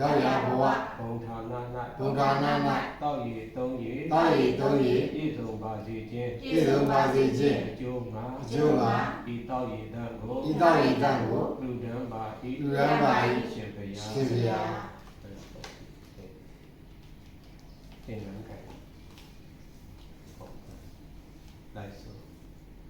ရာဘဝရောက်ရာဘဝဘုံဌာန၌ဘုရားနာ၌တောက်ရည်သုံးရည်တာရီသုံးရီပြည့်စုံပါစေခြင်းပြည့်စုံပါစေခြင်းအကျိုးမှာအကျိုးမှာဤတောက်ရည်တန်ကိုဤတာရီတန်ကိုလူဒန်းပါဤလူဒန်းပါ၏ရှင်ဘုရားရှင်ဘုရားသင်္ကန်းကဲဟုတ်လိုက်ဆို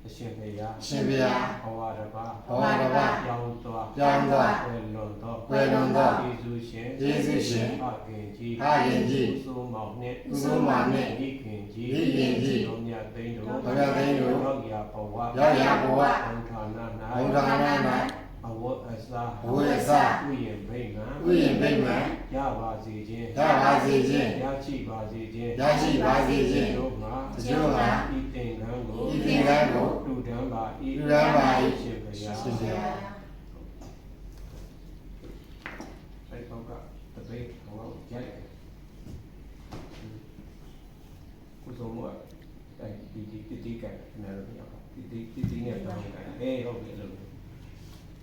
အရှင်ဘုရားရှင်ဘုရားဘဝတစ်ပါးဘဝတစ်ပါးပြောင်းသွားပြောင်းသွားဝယ်လွန်သောဝယ်လွန်သောယေရှုရှင်ယေရှုရှင်ဖခင်ကြီးဖခင်ကြီးဦးစိုးမောင်နှင့်ဦးစိုးမောင်နှင့်မိခင်ကြီးမိခင်ကြီးတော်မြတ်သိန်းတို့တော်မြတ်သိန်းတို့ရောက်ရာဘဝရောက်ရာဘဝဘုံဌာနဘုရားနာ၌၌ အဝတ်အစားအဝိဇ္ဇာဥယျာဉ်ဗိမာန်ဥယျာဉ်ဗိမာန်ရပါစေခြင်းရပါစေခြင်းရရှိပါစေခြင်းရရှိပါစေခြင်းတို့မှာအကျိုးမှာဤသင်္ကန်းကိုဤသင်္ကန်းကိုလူဒန်းပါဤလူဒန်းပါ၏ရှင်ဘုရားရှင်ဘုရားအဲ့တော့ကတပိတ်ဟောရိုက်ကုစုံမအဲဒီဒီတီတီကနားလို့ပြောပါတီတီတီတီနဲ့တောင်းတယ်အေးဟုတ်ပြီလို့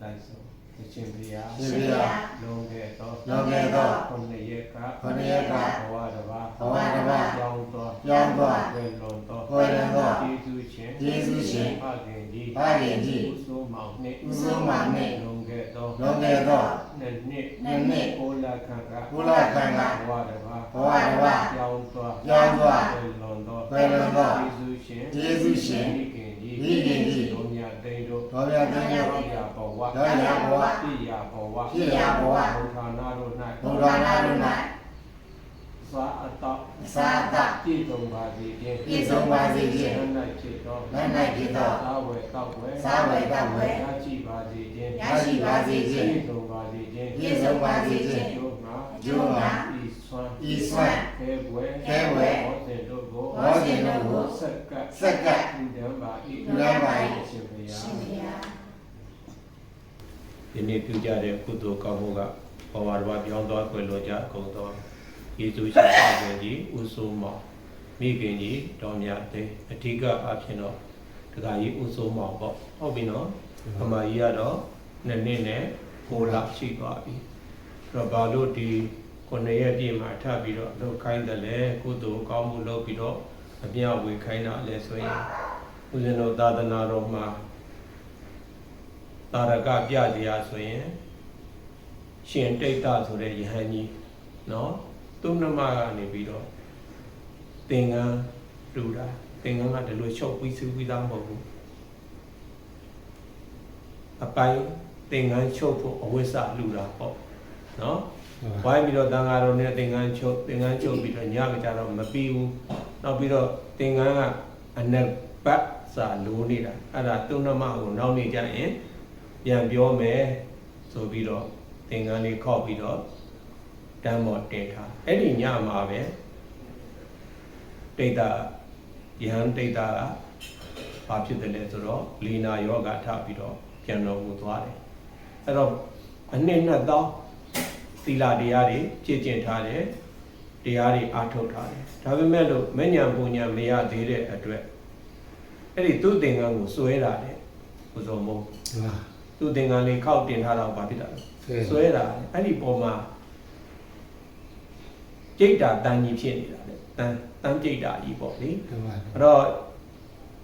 လိုက်ဆိုအရှင်ဘုရားရှင်ဘုရားလုံးခဲ့တော့လွန်ခဲ့သောခုနှစ်ရက်ကခုနှစ်ရက်ကဘဝတစ်ပါးဘဝတစ်ပါးကြောင်းတော့ပြောင်းသွားဝေလွန်တော့ဝယ်လွန်သောယေရှုရှင်ယေရှုရှင်ဖခင်ကြီးဖခင်ကြီးဦးစိုးမောင်နှင့်ဦးစိုးမောင်နှင့်လုံးခဲ့တော့လွန်ခဲ့သောနှစ်နှစ်နှစ်နှစ်ကိုလာခံကကိုလခံကဘဝတစ်ပါးဘဝတစ်ပါးကြောင်းသွားပြောင်းသွားဝေလွန်တော့ဝယ်လွန်သောယေရှုရှင်ယေရှုရှင်မိခင်ကြီးမိခင်ကြီးတို့မြ တ်သိန်းတို့တော်မြတ်သိန်းတို့ရောက်ရာဘဝရောက်ရာဘဝပြည့်ရာဘဝပြည့်ရာဘဝဘုရားနာတို့၌ဘုရားနာတို့၌သာအတောသာသပြည့်စုံပါစေခြင်းပြည့်စုံပါစေခြင်းလက်၌ဖြစ်သောလက်၌ဖြစ်သောသာဝေတောက်ဝေစားဝယ်တောက်ဝယ်ရရှိပါစေခြင်းရရှိပါစေခြင်းပြည့်စုံပါစေခြင်းပြည့်စုံပါစေခြင်း ကျိုးမှာကျိုးမှာဤဆွမ်းဤစွမ်းခဲဝဲခဲဝဲဟောစဉ်တို့ကိုဟောစဉ်တို့ကိုဆက်ကပ်ဆက်ကပ်လူတန်းပါဤလူတန်းပါ၏ရှင်ဘုရားရှင်ဘုရားဒီနေ့ပြုကြတဲ့ကုသိုလ်ကောင်းမှုကဘဝတစ်ပါးပြောင်းသွားခွင့်လို့ကြအကုန်သောယေရှုရှင်ဖခင်ကြီးဦးစိုးမောင်မိခင်ကြီးတော်မြတ်သိအဓိကအဖြစ်တော့ဒကာကြီးဦးစိုးမောင်ပေါ့ဟုတ်ပြီနော်အမကြီးကတော့နှစ်နှစ်နဲ့ကိုလရှိသွားပြီအဲ့ တော့ဘာလို့ဒီခုနှစ်ရက်ပြည့်မှာထပ်ပြီးတော့လုပ်ခိုင်းတယ်လဲကုသိုလ်ကောင်းမှုလုပ်ပြီးတော့အပြဝေခိုင်းတာလဲဆိုရင်ဦးဇင်းတို့သာသနာတော်မှာတာရကပြတရားဆိုရင်ရှင်တိတ်တဆိုတဲ့ယဟန်ကြီးနော်သူ့နှမကနေပြီးတော့သင်္ကန်းတူတာသင်္ကန်းကဒီလိုချုပ်ပြီးစုပြီးသားမဟုတ်ဘူးအပိုင်းသင်္ကန်းချုပ်ဖို့အဝိဇ္ဇလူတာပေါ့ နော်ဝိုင်းပြီးတော့တန်ဃာတော်နဲ့သင်္ကန်းချုပ်သင်္ကန်းချုပ်ပြီးတော့ညမကြတော့မပြီးဘူးနောက်ပြီးတော့သင်္ကန်းကအနက်ပတ်စာလိုးနေတာအဲ့ဒါသူ့နှမကိုနောက်နေကြရင်ပြန်ပြောမယ်ဆိုပြီးတော့သင်္ကန်းလေးခောက်ပြီးတော့တမ်းမော်တင်ထားအဲ့ဒီညမှာပဲတိတ်တာယဟန်တိတ်တာကဘာဖြစ်တယ်လဲဆိုတော့လီနာယောဂထပြီးတော့ပြန်တော်မူသွားတယ်အဲ့တော့အနှစ်နှစ်သော သီလတရားတွေကြည်ကျင့်ထားတယ်တရားတွေအားထုတ်ထားတယ်ဒါပေမဲ့လို့မဉ္ဇဉ်ပူဉ္ဇဉ်မရသေးတဲ့အတွက်အဲ့ဒီသူ့သင်္ကန်းကိုစွဲတာလေဘုဇော်မုံဟာသူသင်္ကန်းလေးခောက်တင်ထားတော့ဘာဖြစ်တာလဲဆွဲဆွဲတာအဲ့ဒီပုံမှာကြိတ်တာတန်ကြီးဖြစ်နေတာလေတန်တန်ကြိတ်တာကြီးပေါ့လေဒီမှာအဲ့တော့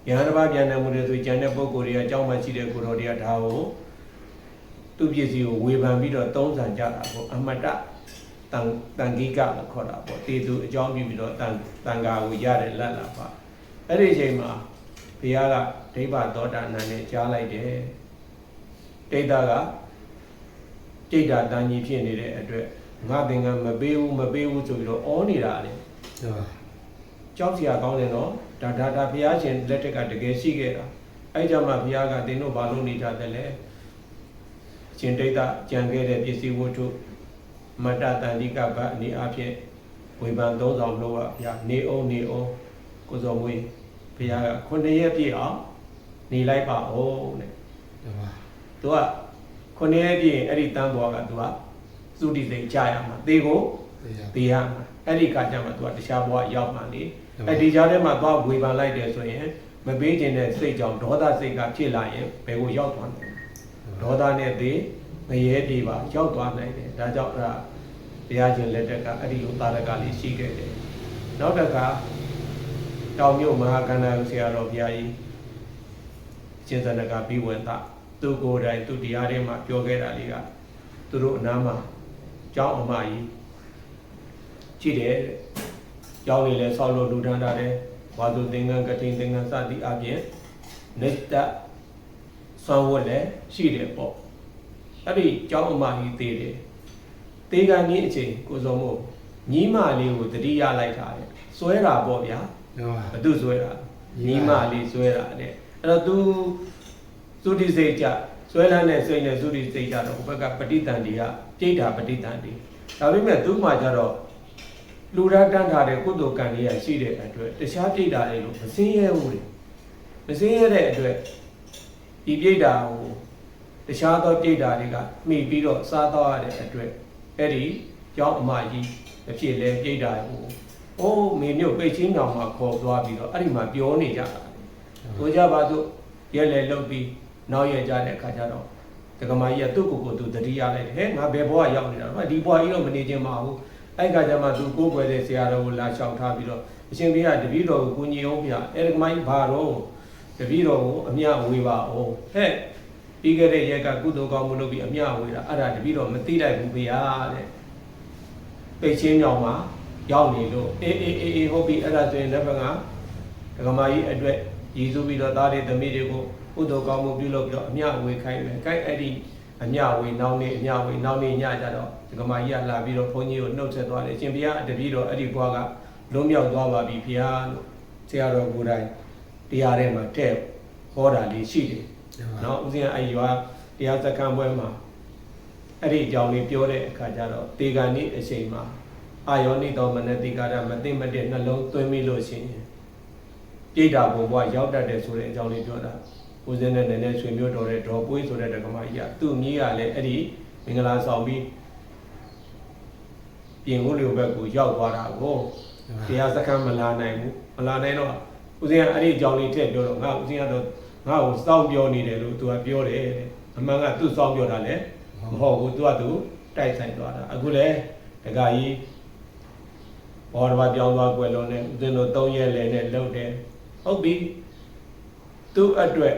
ယဟန်တစ်ပါးပြန်တယ်မှုတွေဆိုကျန်တဲ့ပုံကိုယ်တွေကအကြောင်းမှရှိတဲ့ကိုယ်တော်တွေကဒါကို သူ့ပစ္စည်းကိုဝေဖန်ပြီးတော့သုံးဆန်ကြတာပေါ့အမတတန်တန်ဂိကလို့ခေါ်တာပေါ့တေသူအကြောင်းပြုပြီးတော့တန်တန်ဃာကိုရတဲ့လက်လာပါအဲ့ဒီအချိန်မှာဘုရားကဒိဗ္ဗသောတာနန်နဲ့ကြားလိုက်တယ်ဒိဋ္ဌကကြိတ်တာတန်ကြီးဖြစ်နေတဲ့အတွက်ငါသင်္ကန်းမပေးဘူးမပေးဘူးဆိုပြီးတော့အောနေတာလေဒီမှာကြောက်စရာကောင်းတယ်နော်ဒါဒါဒါဘုရားရှင်လက်ထက်ကတကယ်ရှိခဲ့တာအဲ့ကြမှာဘုရားကသင်တို့ဘာလို့နေကြတယ်လဲ ရှင်ဒိဋ္ဌကြံခဲ့တဲ့ပစ္စည်းဝတ္ထုမတ္တတန္တိကဗတ်အနေအဖြစ်ဝေဖန်သုံးဆောင်လို့ကဘုရားနေအောင်နေအောင်ကိုစောမွေးဘုရားကခုနှစ်ရက်ပြည့်အောင်နေလိုက်ပါဦးတဲ့ဒီမှာသူကခုနှစ်ရက်ပြည့်ရင်အဲ့ဒီတန်းဘွားကသူကသုတိစိတ်ကြာရမှာသေကိုတေးရမှာအဲ့ဒီကကြမှာ तू ကတခြားဘဝရောက်မှာလေအဲ့ဒီကြားထဲမှာသွားဝေဖန်လိုက်တယ်ဆိုရင်မပေးခြင်းတဲ့စိတ်ကြောင့်ဒေါသစိတ်ကဖြစ်လာရင်ဘယ်ကိုရောက်သွားလဲ ဒေါသနဲ့သေငရဲဒီပါရောက်သွားနိုင်တယ်ဒါကြောင့်အဲ့ဒါတရားရှင်လက်ထက်ကအဲ့ဒီလိုသာရကလေးရှိခဲ့တယ်နောက်တစ်ခါတောင်မြို့မဟာကန္နာဆရာတော်ဘုရားကြီးရှင်သနကပြီးဝင်တာသူကိုယ်တိုင်သူတရားထဲမှာပြောခဲ့တာလေးကသူတို့အနားမှာကျောင်းအမကြီးကြည့်တယ်တဲ့ကျောင်းလေးလည်းဆောက်လို့လူထမ်းတာတယ်ဝါသူသင်္ကန်းကတိန်သင်္ကန်းစသည်အပြင်နေတ္တ ဆွမ်းဝတ်လည်းရှိတယ်ပေါ့အဲ့ဒီကျောင်းအမကြီးသေးတယ်သေးကံကြီးအချိန်ကိုစုံမို့ညီမလေးကိုတတိယလိုက်တာတဲ့စွဲတာပေါ့ဗျာတပါဘသူစွဲတာညီမလေးစွဲတာတဲ့အဲ့တော့ तू သုတိစိတ်ကြစွဲလန်းတဲ့စိတ်နဲ့သုတိစိတ်ကြတော့ဘက်ကပဋိတန်တီကပြိဋ္ဌာပဋိတန်တီဒါပေမဲ့သူ့မှာကြတော့လူရတန်းထားတဲ့ကုသိုလ်ကံလေးရရှိတဲ့အတွက်တခြားပြိဋ္ဌာလေးလို့မစင်းရဲဘူးလေမစင်းရဲတဲ့အတွက် ဒီပြိဋ္ဌာကိုတခြားသောပြိဋ္ဌာတွေကမှီပြီးတော့စားတော့ရတဲ့အတွက်အဲ့ဒီကြောင်းအမကြီးအဖြစ်လဲပြိဋ္ဌာကိုအိုးမေမြို့ပိတ်ချင်းတောင်မှာခေါ်သွားပြီးတော့အဲ့ဒီမှာပြောနေကြတာဆိုကြပါစို့ရဲလေလုတ်ပြီးနောက်ရကြတဲ့အခါကျတော့ဒကမာကြီးကသူ့ကိုယ်ကိုသူတတိယလိုက်တယ်ဟဲ့ငါဘယ်ဘဝရောက်နေတာလဲဒီဘဝကြီးတော့မနေခြင်းမဟုတ်အဲ့ခါကျမှသူကိုယ်ွယ်တဲ့ဆရာတော်ကိုလာလျှောက်ထားပြီးတော့အရှင်ဘုရားတပည့်တော်ကိုကိုညီအောင်ဗျာအဲ့ဒကမာကြီးဘာတော့ တပည့်တော်ကိုအမြဝေပါအောင်ဟဲ့ပြီးခဲ့တဲ့ရက်ကကုသိုလ်ကောင်းမှုလုပ်ပြီးအမြဝေတာအဲ့ဒါတပည့်တော်မသိလိုက်ဘူးဗျာတဲ့ပိတ်ချင်းကြောင်မှာရောက်နေလို့အေးအေးအေးအေးဟုတ်ပြီအဲ့ဒါဆိုရင်လက်ဖက်ကဒကမာကြီးအတွက်ရည်စူးပြီးတော့သားလေးသမီးတွေကိုကုသိုလ်ကောင်းမှုပြုလုပ်ပြီးတော့အမြဝေခိုင်းတယ်ခိုင်းအဲ့ဒီအမြဝေနောက်နေ့အမြဝေနောက်နေ့ညကြတော့ဒကမာကြီးကလာပြီးတော့ဘုန်းကြီးကိုနှုတ်ဆက်သွားတယ်ရှင်ဘုရားတပည့်တော်အဲ့ဒီဘွားကလွံ့မြောက်သွားပါပြီဘုရားလို့ဆရာတော်ကိုယ်တိုင် တရားထဲမှာတဲ့ဟောတာလေးရှိတယ်နော်ဦးဇင်းကအဲ့ရွာတရားစခန်းပွဲမှာအဲ့ဒီအကြောင်းလေးပြောတဲ့အခါကျတော့တေဂာနိအချိန်မှာအာယောနိတော်မနတိကာရမသိမတဲ့နှလုံးသွင်းမိလို့ရှိရင်ပြိတ္တာဘုံဘဝရောက်တတ်တယ်ဆိုတဲ့အကြောင်းလေးပြောတာဦးဇင်းနဲ့နည်းနည်းဆွေမျိုးတော်တဲ့ဒေါ်ပွေးဆိုတဲ့ဓမ္မကြီးကသူ့မိကလည်းအဲ့ဒီမင်္ဂလာဆောင်ပြီးပြင်ဦးလျောဘက်ကိုရောက်သွားတာကိုတရားစခန်းမလာနိုင်ဘူးမလာနိုင်တော့ ဦးဇင်းကအဲ့ဒီအကြောင်းလေးထည့်ပြောတော့ငါဦးဇင်းကတော့ငါ့ကိုစောင့်ပြောနေတယ်လို့သူကပြောတယ်တဲ့အမှန်ကသူ့စောင့်ပြောတာလည်းမဟုတ်ဘူးသူကသူတိုက်ဆိုင်သွားတာအခုလည်းဒကာကြီးဘောရဘာပြောင်းသွားကွယ်လုံးနဲ့ဦးဇင်းတို့၃ရက်လဲနဲ့လှုပ်တယ်ဟုတ်ပြီသူ့အတွက်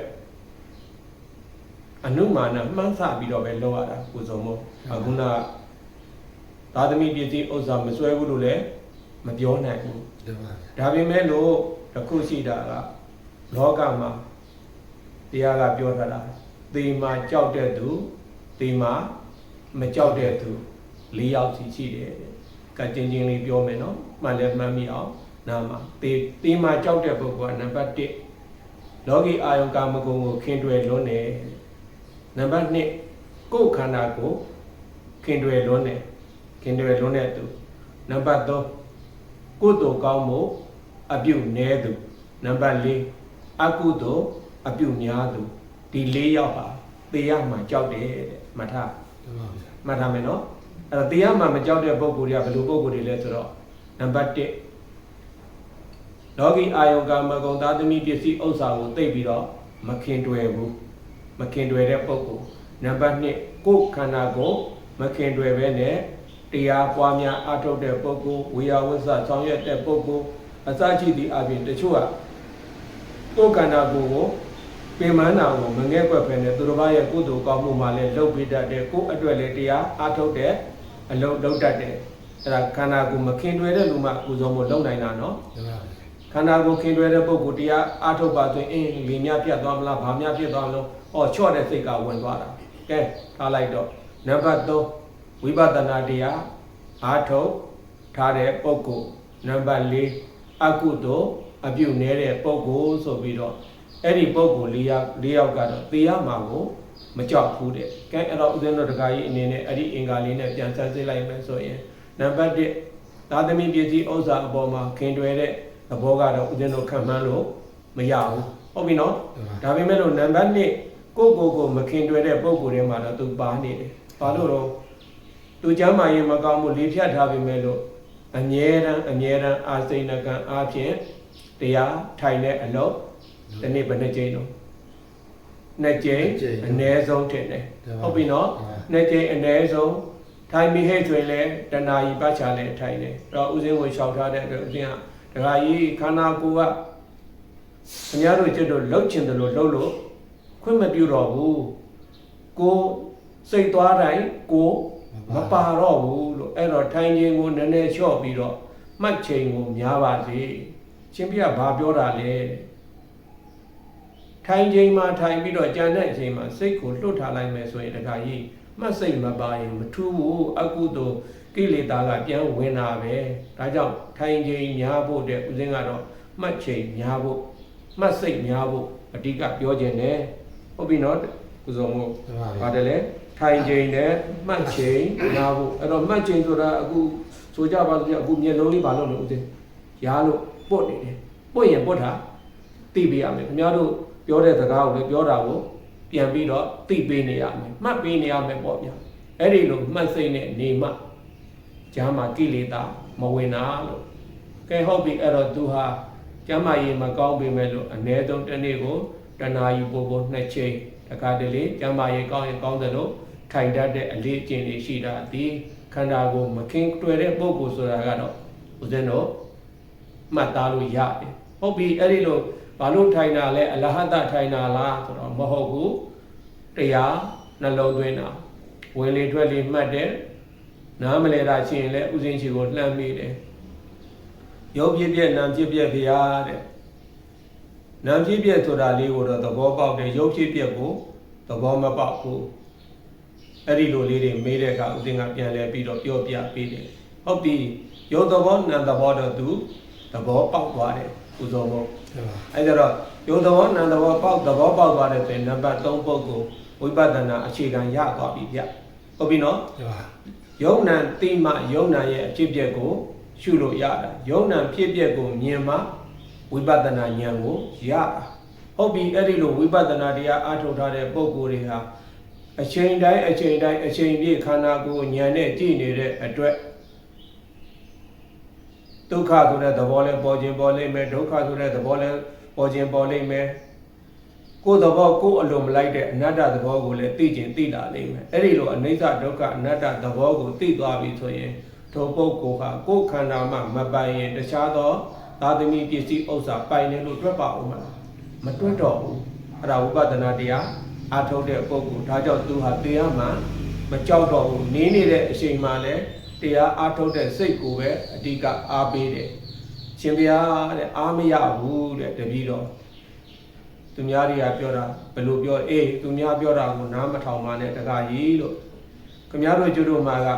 အနုမာနမှန်းဆပြီးတော့ပဲလှုပ်ရတာကိုစုံမို့အခုနသာသမီပစ္စည်းဥစ္စာမစွဲဘူးလို့လည်းမပြောနိုင်ဘူးတပါဒါပေမဲ့လို့ တစ်ခုရှိတာကလောကမှာတရားကပြောထားတာသေမာကြောက်တဲ့သူသေမာမကြောက်တဲ့သူ၄ယောက်စီရှိတယ်တဲ့ကချင်းချင်းလေးပြောမယ်နော်မှန်လည်းမှန်မိအောင်နားမှာသေသေမာကြောက်တဲ့ပုဂ္ဂိုလ်ကနံပါတ်1လောကီအာယုံကာမဂုဏ်ကိုခင်တွယ်လွန်းတယ်နံပါတ်2ကိုယ်ခန္ဓာကိုခင်တွယ်လွန်းတယ်ခင်တွယ်လွန်းတဲ့သူနံပါတ်3ကိုယ်တော်ကောင်းမှု အပြုတ်နည်းသူနံပါတ်4အကုသိုလ်အပြုတ်များသူဒီ၄ယောက်ဟာသေရမှာကြောက်တယ်တဲ့မှတ်ထားတပါဗျာမှတ်ထားမယ်နော်အဲ့တော့တရားမှမကြောက်တဲ့ပုံကိုယ်တွေကဘယ်လိုပုံကိုယ်တွေလဲဆိုတော့နံပါတ်1လောကီအာယုံကာမဂုဏ်သာသမီပစ္စည်းဥစ္စာကိုသိပ်ပြီးတော့မခင်တွယ်ဘူးမခင်တွယ်တဲ့ပုံကိုယ်နံပါတ်2ကိုယ်ခန္ဓာကိုမခင်တွယ်ပဲနဲ့တရားပွားများအထုတ်တဲ့ပုံကိုယ်ဝေယဝိသဆောင်ရွက်တဲ့ပုံကိုယ် အစရှိသည့်အပြင်တချို့ကကိုယ်ခန္ဓာကိုယ်ကိုပင်မနာကိုမငဲ့ကွက်ဖယ်နဲ့သူတစ်ပါးရဲ့ကုသိုလ်ကောင်းမှုမှလည်းလှုပ်ပေးတတ်တယ်ကိုယ့်အတွက်လည်းတရားအားထုတ်တဲ့အလုံးလုပ်တတ်တယ်အဲ့ဒါခန္ဓာကိုယ်မခင်တွယ်တဲ့လူမှကုသိုလ်မှုလုပ်နိုင်တာနော်တပါဗျာခန္ဓာကိုယ်ခင်တွယ်တဲ့ပုဂ္ဂိုလ်တရားအားထုတ်ပါဆိုရင်အင်းလေမြပြတ်သွားမလားဗာမြပြတ်သွားမလို့ဩချော့တဲ့စိတ်ကဝင်သွားတာကဲထားလိုက်တော့နံပါတ်3ဝိပဿနာတရားအားထုတ်ထားတဲ့ပုဂ္ဂိုလ်နံပါတ်4 အကုသိုလ်အပြုနေတဲ့ပုဂ္ဂိုလ်ဆိုပြီးတော့အဲ့ဒီပုံကို၄ယောက်၄ယောက်ကတော့သေရမှာကိုမကြောက်ဘူးတဲ့။ကဲအဲ့တော့ဦးဇင်းတို့တခါကြီးအနေနဲ့အဲ့ဒီအင်္ဂါလေးနဲ့ပြန်ဆန်းစစ်လိုက်မယ်ဆိုရင်နံပါတ်1သာသမီပစ္စည်းဥစ္စာအပေါ်မှာခင်တွယ်တဲ့သဘောကတော့ဦးဇင်းတို့ခံမှန်းလို့မရဘူး။ဟုတ်ပြီနော်တပါ။ဒါပေမဲ့လို့နံပါတ်2ကိုယ့်ကိုယ်ကိုမခင်တွယ်တဲ့ပုံကိုယ်ထဲမှာတော့သူပါနေတယ်။ဘာလို့တော့သူကျမ်းမာရေးမကောင်းမှုလေးဖြတ်ထားပြီမဲ့လို့ အမြဲတမ်းအမြဲတမ်းအာစိဏကံအားဖြင့်တရားထိုင်တဲ့အလုပ်ဒီနေ့ဘယ်နှကြိမ်တော့နှစ်ကြိမ်အနည်းဆုံးထင်တယ်ဟုတ်ပြီနော်နှစ်ကြိမ်အနည်းဆုံးထိုင်ပြီးဟဲ့ကျွင်လဲတဏှာကြီးပတ်ချလဲထိုင်တယ်အဲ့တော့ဥစဉ်ကိုရှောင်ထားတဲ့အတွက်ဥစဉ်ကဒကာကြီးခန္ဓာကိုယ်ကခင်ဗျားတို့ကျွတ်တို့လှုပ်ချင်တယ်လို့လှုပ်လို့ခွင့်မပြုတော့ဘူးကိုယ်စိတ်သွားတိုင်းကိုယ် မပါတော့ဘူးလို့အဲ့တော့ထိုင်ခြင်းကိုနည်းနည်းလျှော့ပြီးတော့မှတ်ချိန်ကိုများပါစေရှင်ပြဘာပြောတာလဲထိုင်ချိန်မှာထိုင်ပြီးတော့ကြံတဲ့အချိန်မှာစိတ်ကိုလွတ်ထားလိုက်မယ်ဆိုရင်တခါကြီးမှတ်စိတ်မပါရင်မထူးဘူးအကုသိုလ်ကိလေသာကပြန်ဝင်တာပဲဒါကြောင့်ထိုင်ချိန်များဖို့တဲ့ဥစဉ်ကတော့မှတ်ချိန်များဖို့မှတ်စိတ်များဖို့အဓိကပြောခြင်းတယ်ဟုတ်ပြီနော်ကုစုံမို့တပါးပါတယ်လေ ထိုင်ချိန်နဲ့မှတ်ချိန်နားဖို့အဲ့တော့မှတ်ချိန်ဆိုတာအခုဆိုကြပါစို့အခုမျက်လုံးလေးဘာလို့လဲဦးသိရားလို့ပုတ်နေတယ်ပုတ်ရင်ပုတ်တာသိပေးရမယ်ခင်ဗျားတို့ပြောတဲ့စကားကိုလည်းပြောတာကိုပြန်ပြီးတော့သိပေးနေရမယ်မှတ်ပေးနေရမယ်ပေါ့ဗျာအဲ့ဒီလိုမှတ်စိတ်နဲ့နေမှကျမ်းမာကိလေသာမဝင်တာလို့ကဲဟုတ်ပြီအဲ့တော့သူဟာကျမ်းမာရေးမကောင်းပေမဲ့လို့အ ਨੇ ဆုံးတစ်နေ့ကိုတဏှာယူပို့ဖို့နှစ်ချိန်တခါတလေကျမ်းမာရေးကောင်းရင်ကောင်းတယ်လို့ ထိုင်တတ်တဲ့အလေးအကျင့်တွေရှိတာဒီခန္ဓာကိုယ်မကင်းတွေ့တဲ့ပုဂ္ဂိုလ်ဆိုတာကတော့ဦးဇင်းတို့မှတ်သားလို့ရတယ်ဟုတ်ပြီအဲ့ဒီလိုဘာလို့ထိုင်တာလဲအလဟတထိုင်တာလားဆိုတော့မဟုတ်ဘူးတရားနှလုံးသွင်းတာဝင်လေထွက်လေမှတ်တယ်နားမလဲတာရှိရင်လည်းဥစဉ်ချီကိုလှမ်းမိတယ်ရုပ်ဖြစ်ပြက်နာမ်ဖြစ်ပြက်ဖရာတဲ့နာမ်ဖြစ်ပြက်ဆိုတာလေးကိုတော့သဘောပေါက်တယ်ရုပ်ဖြစ်ပြက်ကိုသဘောမပေါက်ဘူး အဲ့ဒီလိုလေးတွေမေးတဲ့အခါဥစဉ်ကပြန်လဲပြီးတော့ပြောပြပေးတယ်ဟုတ်ပြီရုပ်သဘောနာမ်သဘောတော့သူသဘောပေါက်သွားတယ်ဥသောမို့တပါးအဲ့ဒါတော့ယုံသဘောနံသဘောပေါက်သဘောပေါက်သွားတဲ့ဆိုရင်နံပါတ်3ပုဂ္ဂိုလ်ဝိပဿနာအခြေခံရသွားပြီဗျဟုတ်ပြီနော်တပါးယုံနံတိမှယုံနံရဲ့အဖြစ်အပျက်ကို ရှုလို့ရတာယုံနံဖြစ်ပျက်ကိုမြင်မှဝိပဿနာဉာဏ်ကိုရတာဟုတ်ပြီအဲ့ဒီလိုဝိပဿနာတရားအားထုတ်ထားတဲ့ပုဂ္ဂိုလ်တွေဟာ အချိန်တိုင်းအချိန်တိုင်းအချိန်ပြည့်ခန္ဓာကိုယ်ဉာဏ်နဲ့ကြည့်နေတဲ့အတွက်ဒုက္ခဆိုတဲ့သဘောလဲပေါ်ခြင်းပေါ်လိမ့်မယ်ဒုက္ခဆိုတဲ့သဘောလဲပေါ်ခြင်းပေါ်လိမ့်မယ်ကိုယ်သဘောကိုယ်အလိုမလိုက်တဲ့အနတ္တသဘောကိုလည်းသိခြင်းသိလာလိမ့်မယ်အဲ့ဒီလိုအနိစ္စဒုက္ခအနတ္တသဘောကိုသိသွားပြီဆိုရင်ထိုပုဂ္ဂိုလ်ဟာကိုယ်ခန္ဓာမှမပိုင်ရင်တခြားသောသာသမီပစ္စည်းဥစ္စာပိုင်တယ်လို့တွက်ပါဦးမလားမတွက်တော့ဘူးအဲ့ဒါဝိပဿနာတရား အားထုတ်တဲ့ပုဂ္ဂိုလ်ဒါကြောင့်သူဟာတရားမှမကြောက်တော့ဘူးနေနေတဲ့အချိန်မှလည်းတရားအားထုတ်တဲ့စိတ်ကိုပဲအဓိကအားပေးတယ်ရှင်ဘုရားတဲ့အားမရဘူးတဲ့တပည့်တော်သူများတွေကပြောတာဘယ်လိုပြောအေးသူများပြောတာကိုနားမထောင်ပါနဲ့တခါကြီးလို့ခမည်းတော်ကျွတ်တို့မှာက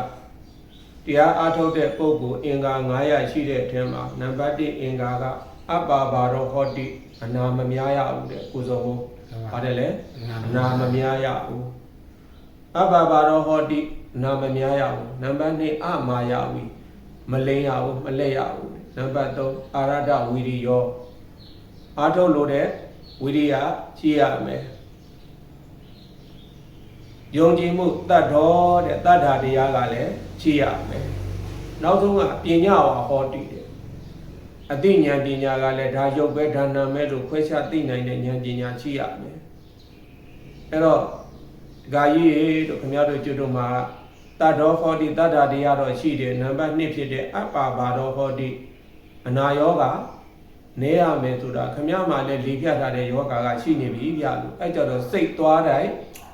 တရားအားထုတ်တဲ့ပုဂ္ဂိုလ်အင်္ဂါ900ရှိတဲ့အထက်မှာနံပါတ်1အင်္ဂါကအပ္ပါဘာရောဟောတိအနာမများရဘူးတဲ့ကိုစုံမို့ ပါတယ်လေအနာမများရဘူးအပ္ပါဘာရောဟောတိအနာမများရဘူးနံပါတ်2အမာယဝီမလိမ့်ရဘူးမလက်ရဘူးနံပါတ်3အာရဒဝီရိယောအားထုတ်လို့တဲ့ဝိရိယရှိရမယ်ယုံကြည်မှုတတ်တော်တဲ့တတ်တာတရားကလည်းရှိရမယ်နောက်ဆုံးကပညာဝါဟောတိတဲ့ အသိဉာဏ်ပညာကလည်းဒါရုပ်ပဲဒါနာမဲလို့ခွဲခြားသိနိုင်တဲ့ဉာဏ်ပညာရှိရမယ်အဲ့တော့ဒကာကြီးတို့ခင်ဗျားတို့ကျွတ်တို့မှာတတ်တော်ဟောတိတတ်တာတရားတော့ရှိတယ်နံပါတ်1ဖြစ်တဲ့အပ္ပါဘာတော်ဟောတိအနာယောဂနေရမယ်ဆိုတာခမည်းမှလည်းလေပြထားတဲ့ယောဂါကရှိနေပြီဗျလို့အဲ့ကြတော့စိတ်သွားတိုင်း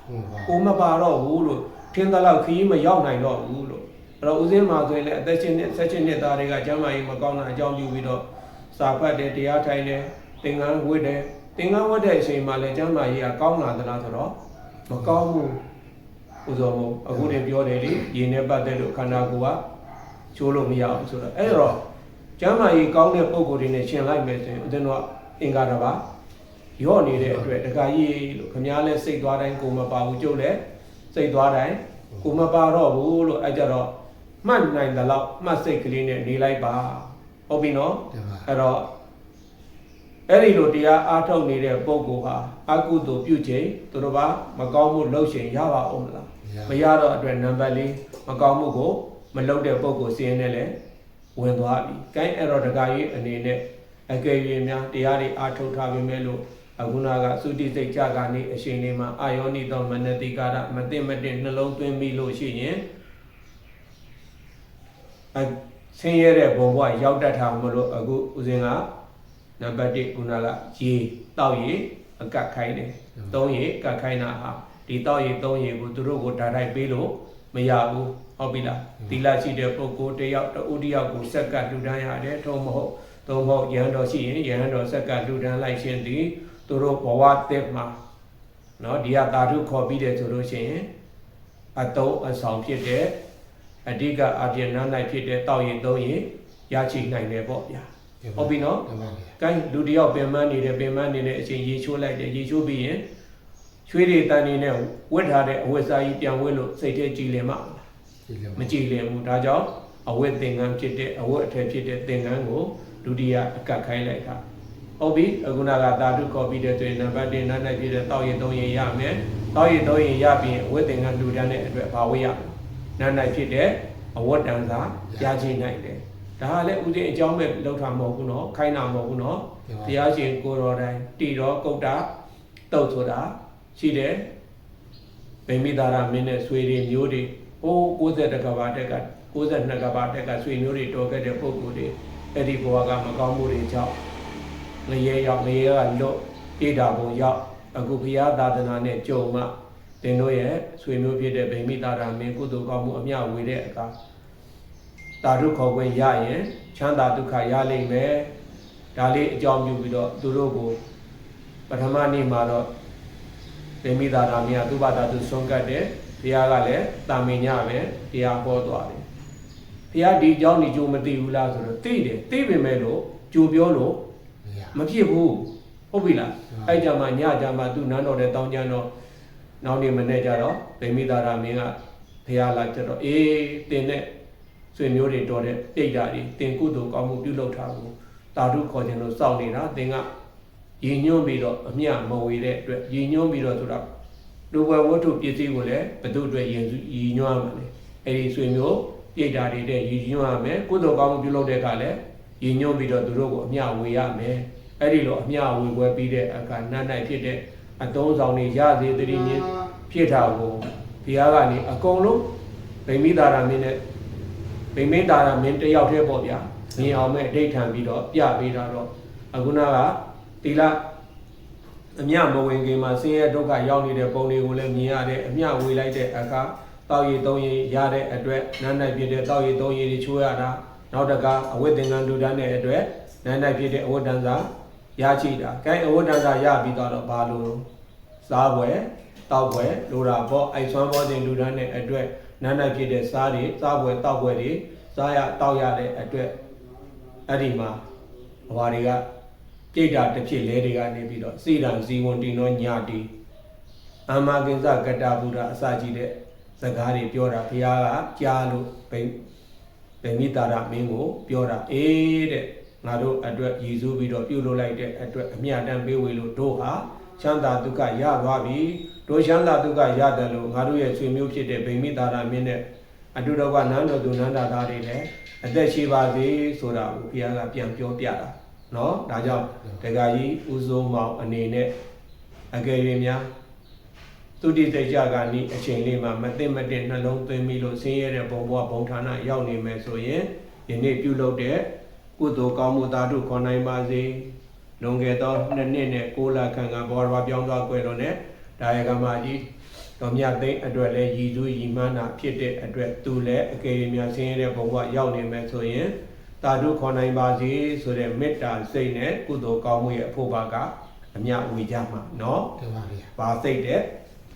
ဟုတ်ပါကိုမပါတော့ဘူးလို့ထင်းသလောက်ခီးမရောက်နိုင်တော့ဘူးလို့ အဲ့တော့ဦးစင်းမှာဆိုရင်လည်းအသက်ရှင်နဲ့ဆက်ရှင်နဲ့သားတွေကကျမ်းမာရေးမကောင်းတာအကြောင်းပြုပြီးတော့စာဖတ်တယ်တရားထိုင်တယ်သင်္ကန်းဝတ်တယ်သင်္ကန်းဝတ်တဲ့အချိန်မှာလည်းကျမ်းမာရေးကကောင်းလာသလားဆိုတော့မကောင်းဘူးဥသောမို့အခုတည်းပြောတယ်လေရေနဲ့ပတ်သက်လို့ခန္ဓာကိုယ်ကချိုးလို့မရအောင်ဆိုတော့အဲ့တော့ကျမ်းမာရေးကောင်းတဲ့ပုံကိုယ်တွေနဲ့ရှင်လိုက်မယ်ဆိုရင်ဦးဇင်းတို့ကအင်္ဂါတစ်ပါးရော့နေတဲ့အတွက်တခါကြီးလို့ခမားလဲစိတ်သွားတိုင်းကိုမပါဘူးကျုပ်လည်းစိတ်သွားတိုင်းကိုမပါတော့ဘူးလို့အဲ့ကြတော့ မှတ်နိုင်တယ်လို့မှတ်စိတ်ကလေးနဲ့နေလိုက်ပါဟုတ်ပြီနော်တပါးအဲ့တော့အဲ့ဒီလိုတရားအားထုတ်နေတဲ့ပုဂ္ဂိုလ်ဟာအကုသိုလ်ပြုခြင်းသူတို့ဘာမကောင်းမှုလုပ်ရှင်ရပါအောင်မလားရမရတော့အတွက်နံပါတ်၄မကောင်းမှုကိုမလုပ်တဲ့ပုံကိုစီရင်နဲ့လည်းဝင်သွားပြီ။ကိုင်းအဲ့တော့တခါကြီးအနေနဲ့အကယ်၍များတရားတွေအားထုတ်ထားပြီမဲ့လို့အခုနကသုတိစိတ်ကြကနေအရှင်လေးမှာအာယောနိသောမနတိကာရမသိမတင်နှလုံးသွင်းပြီးလို့ရှိရင်အ ဆင်းရဲတဲ့ဘဝရောက်တတ်တာမလို့အခုဦးဇင်းကနံပါတ်1ခုနကရေတောက်ရေအကတ်ခိုင်းတယ်။သုံးရေကတ်ခိုင်းတာဟာဒီတောက်ရေသုံးရေကိုသူတို့ကိုဓာတ်တိုက်ပေးလို့မရဘူးဟုတ်ပြီလားသီလရှိတဲ့ပုဂ္ဂိုလ်တယောက်တဦးတယောက်ကိုစက်ကလူတန်းရတယ်ထုံးမဟုတ်သုံးမဟုတ်ရဟန်းတော်ရှိရင်ရဟန်းတော်စက်ကလူတန်းလိုက်ရှင်သည်သူတို့ဘဝတက်မှာနော်ဒီကသာဓုခေါ်ပြီးတယ်ဆိုလို့ရှိရင်အတုံးအဆောင်ဖြစ်တဲ့ အဓိကအပြည့်နား၌ဖြစ်တဲ့တောက်ရင်သုံးရင်ရချိနိုင်တယ်ပေါ့ဗျာဟုတ်ပြီနော်တပါးဗျာကိုင်းလူတစ်ယောက်ပင်မနေတယ်ပင်မနေတဲ့အချိန်ရေချိုးလိုက်တယ်ရေချိုးပြီးရင်ချွေးတွေတန်နေနဲ့ဝတ်ထားတဲ့အဝတ်စားကြီးပြန်ဝတ်လို့စိတ်ထဲကြည်လင်မလားဒီလိုမကြည်လင်ဘူးဒါကြောင့်အဝတ်သင်္ကန်းဖြစ်တဲ့အဝတ်အထည်ဖြစ်တဲ့သင်္ကန်းကိုဒုတိယအကတ်ခိုင်းလိုက်တာဟုတ်ပြီအခုနကသာဓုခေါ်ပြီးတဲ့ဆိုရင်နံပါတ်1နား၌ဖြစ်တဲ့တောက်ရည်သုံးရည်ရမယ်တောက်ရည်သုံးရည်ရပြီးရင်အဝတ်သင်္ကန်းလူတန်းတဲ့အတွက်ဘာဝေးရ နာနိုင်ဖြစ်တဲ့အဝတ်တန်စာရခြင်းနိုင်တယ်ဒါကလည်းဥစဉ်အကြောင်းပဲလောက်တာမဟုတ်ဘူးနော်ခိုင်းတာမဟုတ်ဘူးနော်တရားရှင်ကိုတော်တိုင်းတီတော်ကုတ်တာတုတ်ဆိုတာရှိတယ်ဗိမိတာရမင်းနဲ့ဆွေတွေမျိုးတွေဟိုး60တကဘာတက်က62ကဘာတက်ကဆွေမျိုးတွေတော်ခဲ့တဲ့ပုံကိုယ်တွေအဲ့ဒီဘဝကမကောင်းမှုတွေကြောင့်ငရဲရောက်ငရဲကလွတ်ဣဒာဘုံရောက်အခုဘုရားသာသနာနဲ့ကြုံမှ သင်တို့ရဲ့ဆွေမျိုးဖြစ်တဲ့ဗိမိသာရမင်းကုသိုလ်ကောင်းမှုအမျှဝေတဲ့အခါတာဓုခေါ်ခွင့်ရရင်ချမ်းသာဒုက္ခရလိမ့်မယ်ဒါလေးအကြောင်းပြုပြီးတော့သူတို့ကိုပထမနေ့မှာတော့သင်္မိသာရာမြတ်သူဘာသာသူဆုံးကတ်တယ်ဘုရားကလည်းတာမင်ညပဲတရားဟောသွားတယ်ဘုရားဒီအကြောင်းဒီကြိုမသိဘူးလားဆိုတော့သိတယ်သိပေမဲ့လို့ကြိုပြောလို့ဗျာမဖြစ်ဘူးဟုတ်ပြီလားအဲ့ကြမှာညကြမှာသူနန်းတော်တဲ့တောင်းကြတော့ နောက်နေ့မနေ့ကျတော့သင်္မိသာရာမင်းကဘုရားလာကြတော့အေးတင်တဲ့ဆွေမျိုးတွေတော်တဲ့ပြိတ္တာတွေတင်ကုသိုလ်ကောင်းမှုပြုလုပ်ထားဘူးတာဓုခေါ်ခြင်းလို့စောင့်နေတာသင်ကရည်ညွှန်းပြီးတော့အမျှမဝေတဲ့အတွက်ရည်ညွှန်းပြီးတော့ဆိုတော့လူဘဝဝတ္ထုပစ္စည်းကိုလည်းဘု து အတွက်ရည်ရည်ညွှန်းရမှာလေအဲဒီဆွေမျိုးပြိတ္တာတွေတဲ့ရည်ညွှန်းရမယ်ကုသိုလ်ကောင်းမှုပြုလုပ်တဲ့အခါလည်းရည်ညွှန်းပြီးတော့သူတို့ကိုအမျှဝေရမယ်အဲ့ဒီလိုအမျှဝေပွဲပြီးတဲ့အခါနတ်နိုင်ဖြစ်တဲ့ အတုံးဆောင်တွေရသေးတည်းမြင်ဖြစ်တာကိုဘုရားကနေအကုန်လုံးဗိမိတာရာမင်းနဲ့ဗိမိတာရမင်းတယောက်တည်းပေါ့ဗျာမြင်အောင်မဲ့အဋိဌံပြီးတော့ပြပေးတာတော့အခုနကတိလအမြမဝင်ခင်မှာဆင်းရဲဒုက္ခရောက်နေတဲ့ပုံတွေကိုလည်းမြင်ရတယ်အမြဝေလိုက်တဲ့အခါတောက်ရည်သုံးရည်ရတဲ့အတွက်နန်းနိုင်ဖြစ်တဲ့တောက်ရည်သုံးရည်တွေချိုးရတာနောက်တကအဝိသင်္ကန်းလူတန်းတဲ့အတွက်နန်းနိုင်ဖြစ်တဲ့အဝိတန်စာ ရချိတာအဲအဝိတန်စာရပြီးတော့ဘာလို့စားပွဲတောက်ပွဲလိုတာပေါ့အိုက်ဆွမ်းဘောတင်လူတန်းတဲ့အတွက်နန်းနိုင်ဖြစ်တဲ့စားတွေစားပွဲတောက်ပွဲတွေစားရတောက်ရတဲ့အတွက်အဲ့ဒီမှာဘဝတွေကပြိတ္တာတစ်ဖြစ်လဲတွေကနေပြီးတော့စိတံဇီဝန်တင်သောညာတိအာမကိစ္စကတ္တဗုဒ္ဓအစကြီးတဲ့စကားတွေပြောတာဘုရားကကြားလို့ဗိဗိမိတာရမင်းကိုပြောတာအေးတဲ့ ငါတို့အတွက်ရည်စူးပြီးတော့ပြုလုပ်လိုက်တဲ့အတွက်အမြတ်တမ်းပေးဝေလို့တို့ဟာချမ်းသာဒုက္ခရသွားပြီတို့ချမ်းသာဒုက္ခရတယ်လို့ငါတို့ရဲ့ဆွေမျိုးဖြစ်တဲ့ဗိမိတာရမင်းနဲ့ အတုတော်ကနန်းတော်သူနန်းတော်သားတွေလည်းအသက်ရှိပါစေဆိုတာကိုဘုရားကပြန်ပြောပြတာเนาะဒါကြောင့်တက္ကကြီးဦးစိုးမောင်အနေနဲ့အကယ်၍များသူတိတိတ်ကြကနီးအချိန်လေးမှာမသိမတင်နှလုံးသွင်းပြီးလို့ဆင်းရဲတဲ့ဘုံဘဝဘုံဌာနရောက်နေမယ်ဆိုရင်ယနေ့ပြုလုပ်တဲ့ ကုသိုလ်ကောင်းမှုသာဓုခေါ်နိုင်ပါစေလွန်ခဲ့သောနှစ်နှစ်နဲ့6လခန့်ကဘောရဘာပြောင်းသွားကြွယ်လို့ ਨੇ ဒါယကမကြီး တော်မြတ်သိန်းအတွက်လည်းရည်သူရည်မှန်းတာဖြစ်တဲ့အတွက်သူလည်းအကယ်၍များဆင်းရဲတဲ့ဘဝရောက်နေမယ်ဆိုရင်တာဓုခေါ်နိုင်ပါစေဆိုတဲ့မေတ္တာစိတ်နဲ့ကုသိုလ်ကောင်းမှုရဲ့အဖို့ပါကအမြဝေကြမှာเนาะ တပါးဗျာ ပါစိတ်တဲ့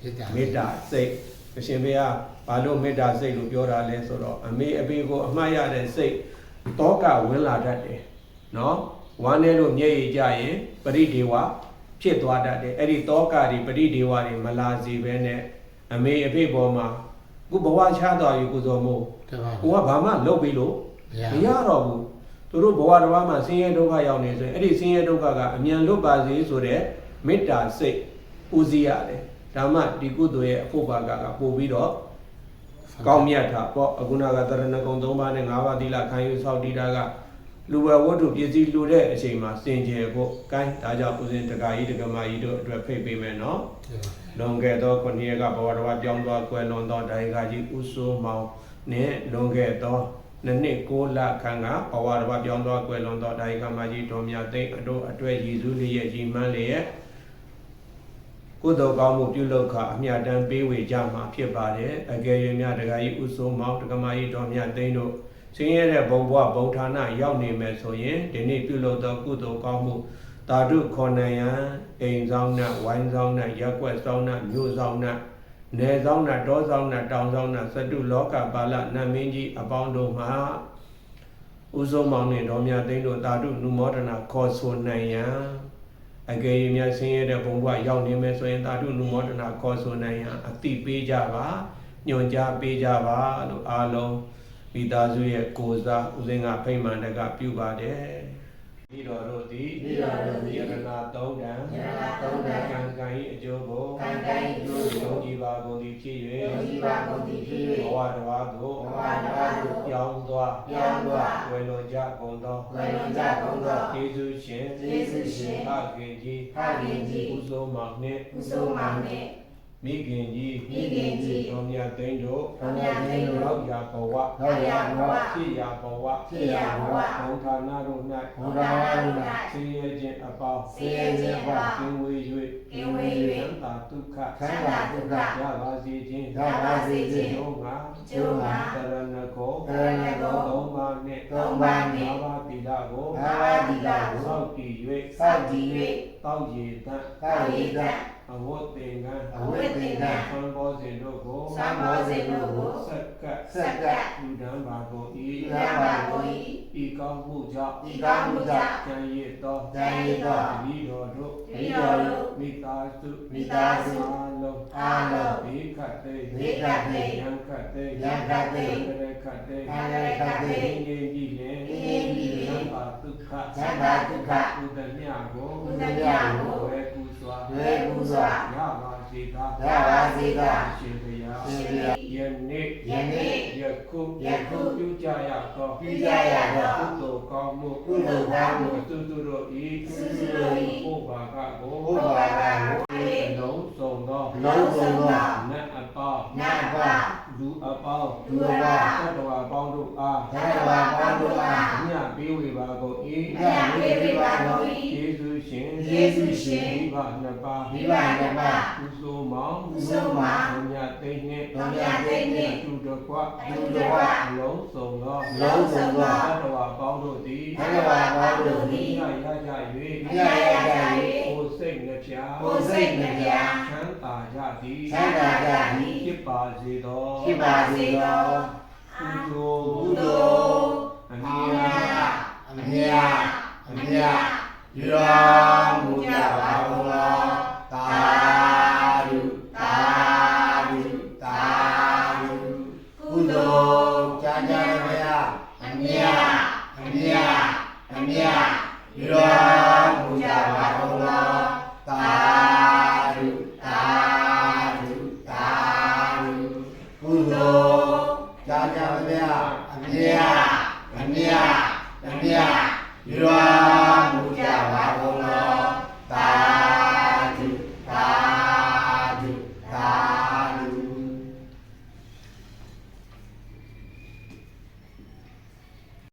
မေတ္တာ မေတ္တာစိတ်အရှင်ဘုရားဘာလို့မေတ္တာစိတ်လို့ပြောတာလဲဆိုတော့အမေအဖေကိုအမှားရတဲ့စိတ် တောကဝင်လာတတ်တယ်နော်ဝမ်းထဲလို့မျက်ရည်ကျရင်ပရိဒေဝဖြစ်သွားတတ်တယ်အဲ့ဒီတောကတွေပရိဒေဝတွေမလာစေဘဲနဲ့အမေအဖေပေါ်မှာကိုဘဝချသွားပြီကိုစောမို့ကိုကဘာမှလုပ်ပြီးလို့မရတော့ဘူးသူတို့ဘဝတစ်ပါးမှာဆင်းရဲဒုက္ခရောက်နေဆိုရင်အဲ့ဒီဆင်းရဲဒုက္ခကအမြန်လွတ်ပါစေဆိုတဲ့မေတ္တာစိတ်ဦးစီးရတယ်ဒါမှဒီကုသိုလ်ရဲ့အဖို့ဘာကကပို့ပြီးတော့ ကောင်းမြတ်တာပေါ့အခုနကတရဏဂုံ၃ပါးနဲ့၅ပါးသီလခံယူဆောက်တည်တာကလူဝဝတ္ထုပစ္စည်းလူတဲ့အချိန်မှာစင်ကြယ်ဖို့ကိုင်းဒါကြောင့်ဦးဇင်းတက္ကကြီးတက္ကမကြီးတို့အတွက်ဖိတ်ပေးမယ်နော်လွန်ခဲ့သောခုနှစ်ရက်ကဘဝတော်ပြောင်းသွားကွယ်လွန်သောဒါယကကြီးဦးစိုးမောင်နှင့်လွန်ခဲ့သောနှစ်နှစ်6လခန့်ကဘဝတော်ပြောင်းသွားကွယ်လွန်သောဒါယကမကြီးတော်မြတ်သိမ့်အတို့အတွေ့ရည်စူးလျက်ရည်မှန်းလျက် ကုသိုလ်ကောင်းမှုပြုလုပ်ခါအမြတ်တမ်းပေးဝေကြမှာဖြစ်ပါတယ်အကယ်၍များဒကာကြီးဦးစိုးမောင်ဒကမကြီးတော်မြတ်သိမ့်တို့ဆင်းရဲတဲ့ဘုံဘဝဘုံဌာနရောက်နေမယ်ဆိုရင်ဒီနေ့ပြုလုပ်သောကုသိုလ်ကောင်းမှုတာဓုခေါ်နယံအိမ်ဆောင်နဝိုင်းဆောင်နရက်ွက်ဆောင်နမြို့ဆောင်နနယ်ဆောင်နတောဆောင်နတောင်ဆောင်နသတုလောကပါလနတ်မင်းကြီးအပေါင်းတို့မှာဥဆုံးမောင်နှင့်တော်မြတ်သိန်းတို့တာဓုနုမောဒနာခေါ်ဆိုနိုင်ရန် အကယ်၍များဆင်းရဲတဲ့ဘုံဘဝရောက်နေမယ်ဆိုရင်တာဓုနုမောဒနာခေါ်ဆိုနိုင်ရန်အတိပေးကြပါညွှန်ကြားပေးကြပါလို့အားလုံးမိသားစုရဲ့ကိုယ်စားဦးစင်းကဖိမှန်တကပြုပါတယ် ဤတော်တို့သည်ဤတော်တို့သည်ယရနာသုံးတံယရနာသုံးတံကံကံ၏အကျိုးကိုကံကံ၏အကျိုးကိုယုံကြည်ပါကုန်သည်ဖြစ်၍ယုံကြည်ပါကုန်သည်ဖြစ်၍ဘဝတစ်ပါးသို့ဘဝတစ်ပါးသို့ပြောင်းသွားပြောင်းသွားဝေလွန်ကြကုန်သောဝေလွန်ကြကုန်သောယေရှုရှင်ယေရှုရှင်ဖခင်ကြီးဖခင်ကြီးဥစိုးမောင်နှင့်ဥဆုံးမောင်နှင့် မိခင်ကြီးမိခင်ကြီးတော်မြတ်သိန်းတို့တော်မြတ်သိန်းတို့ရောက်ရာဘဝရောက်ရာဘဝဖြစ်ရာဘဝဖြစ်ရာဘဝဘုံဌာနတို့၌ဘုရားတော်၌ဆင်းရဲခြင်းအပေါင်းဆင်းရဲခြင်းအပေါင်းကင်းဝေး၍ကင်းဝေး၍သံသာဒုက္ခချမ်းသာဒုက္ခရပါစေခြင်းရပါစေခြင်းကျိုးငါကျိုးငါတရဏဂောတရဏဂောသုံးပါးနှင့်သုံးပါးနှင့်ငါးပါးတိလကိုငါးပါးသီလကိုစောင့်တည်၍စောင့်ကြည့်၍တောက်ရည်တတ်ကောက်ရည်တတ် အဝတ်သင်္ကန်းအဝတ်သင်္ကန်းဆွမ်းဘောဇဉ်တို့ကိုဆွမ်းဘောဇဉ်တို့ကိုဆက်ကပ်ဆက်ကပ်လူဒန်းပါကုန်၏ရပါကုန်၏ဤကောင်းမှုကြောင့်ဤကောင်းမှုကြောင့်ကျန်ရည်သောကျန်ရစ်သောတတိတော်တို့တပည့်တော်တို့မိသားစုမိသားစုအားလုံးအားလုံးဘေးခတ်သိမ်းဘေးခတ်သိမ်းရန်ခတ်သိမ်းရန်ခတ်သိမ်းကရခတ်သိမ်းကရခတ်သိမ်းငြိမ်းကြည်လင်ငြိမ်းကြည်လင်သံပါဒုက္ခသံပါဒုက္ခဥဒမြကိုဥဒမြကိုဝေကု စွာဝေကုစွာရပါစေသာရပါစေသာရှင်ဘုရားရှင်ဘုရားယနေ့ယနေ့ယခုယခုပြုကြရသောပြုကြရသောကုသိုလ်ကောင်းမှုကုသိုလ်ကောင်းမှုသူသူတို့ဤသူသူတို့၏ဘုဘာကကိုဘုရားကကိုအလုံးစုံသောလုံးစုံသောနတ်အပေါင်းနတ်အပေါင်း လူအပေါင်းလူအပေါင်းသတ္တဝါပေါင်းတို့အားသတ္တဝါပေါင်းတို့အားအမြတ်ပေးဝေပါကုန်၏အမြတ်ပေးဝေပါကုန်၏ယေရှုရှင်ယေရှုရှင်မိဘနှစ်ပါးမိဘနှစ်ပါးဥဆိုးမောင်ဥဆိုးမောင်ဘုရားသိမ့်နှင့်ဘုရားသိမ့်နှင့်အတူတကွအတူတကွအလုံးစုံသောလုံးစုံသောသတ္တဝါပေါင်းတို့သည်သတ္တဝါပေါင်းတို့သည်မြတ်ရကြ၍မြတ်ရကြ၍ကိုယ်စိတ်နှပြကိုယ်စိတ်နှပြချမ်းသာကြသည်ချမ်းသာကြသည်ဖြစ်ပါစေသောဖြစ်ပါစေသောကုသိုလ်ကုသိုလ်အမြတ်အမြတ်အမြတ်ယူ